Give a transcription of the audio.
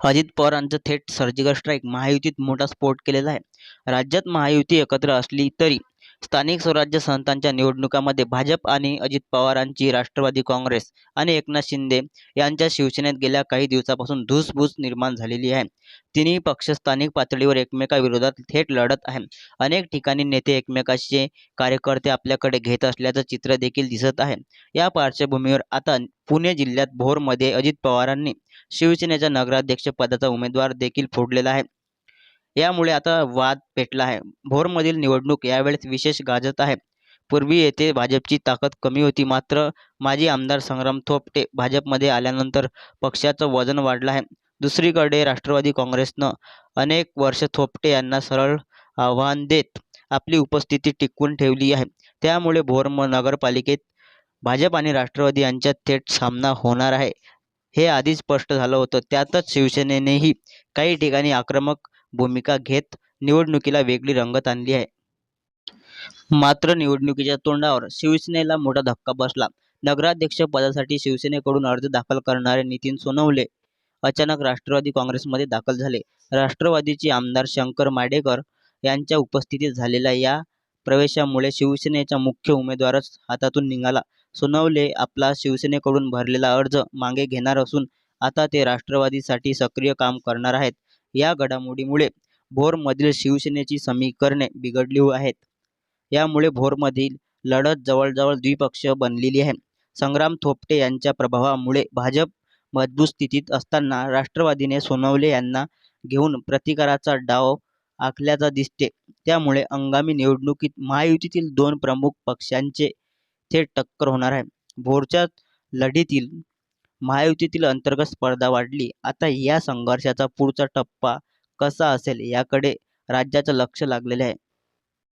अजित पवारांचं थेट surgical strike महायुतीत मोठा स्फोट केलेला आहे. राज्यात महायुती एकत्र असली तरी स्थानिक स्वराज्य संस्थांच्या निवडणुकांमध्ये भाजप आणि अजित पवारांची राष्ट्रवादी काँग्रेस आणि एकनाथ शिंदे यांच्या शिवसेनेत गेल्या काही दिवसापासून धुसभूस निर्माण झालेली आहे. तिन्ही पक्ष स्थानिक पातळीवर एकमेकाविरोधात थेट लढत आहे. अनेक ठिकाणी नेते एकमेकाचे कार्यकर्ते आपल्याकडे घेत असल्याचं चित्र देखील दिसत आहे. या पार्श्वभूमीवर आता पुणे जिल्ह्यात भोरमध्ये अजित पवारांनी शिवसेनेच्या नगराध्यक्षपदाचा उमेदवार देखील फोडलेला आहे. यामुळे आता वाद पेटला आहे. भोरमधील निवडणूक यावेळेस विशेष गाजत आहे. पूर्वी येथे भाजपची ताकद कमी होती मात्र माजी आमदार संग्राम थोपटे भाजपमध्ये आल्यानंतर पक्षाचं वजन वाढलं आहे. दुसरीकडे राष्ट्रवादी काँग्रेसनं अनेक वर्ष थोपटे यांना सरळ आव्हान देत आपली उपस्थिती टिकवून ठेवली आहे. त्यामुळे भोर म नगरपालिकेत भाजप आणि राष्ट्रवादी यांच्यात थेट सामना होणार आहे. हे आधीच स्पष्ट झालं होतं. त्यातच शिवसेनेनेही काही ठिकाणी आक्रमक भूमिका घेत निवडणुकीला वेगळी रंगत आणली आहे. मात्र निवडणुकीच्या तोंडावर शिवसेनेला मोठा धक्का बसला. नगराध्यक्ष पदासाठी शिवसेनेकडून अर्ज दाखल करणारे नितीन सोनवले अचानक राष्ट्रवादी काँग्रेसमध्ये दाखल झाले. राष्ट्रवादीचे आमदार शंकर माडेकर यांच्या उपस्थितीत झालेल्या या प्रवेशामुळे शिवसेनेचा मुख्य उमेदवारच हातातून निघाला. सोनवले आपला शिवसेनेकडून भरलेला अर्ज मागे घेणार असून आता ते राष्ट्रवादीसाठी सक्रिय काम करणार आहेत. या घडामोडीमुळे भोरमधील शिवसेनेची समीकरणे बिघडली आहेत. यामुळे भोरमधील लढत जवळजवळ द्विपक्षीय बनलेली आहे. संग्राम थोपटे यांच्या प्रभावामुळे भाजप मजबूत स्थितीत असताना राष्ट्रवादीने सोनवले यांना घेऊन प्रतिकाराचा डाव आखल्याचा दिसते. त्यामुळे हंगामी निवडणुकीत महायुतीतील दोन प्रमुख पक्षांचे थेट टक्कर होणार आहे. भोरच्या लढीतील महायुतीतील अंतर्गत स्पर्धा वाढली. आता या संघर्षाचा पुढचा टप्पा कसा असेल याकडे राज्याचं लक्ष लागलेले आहे.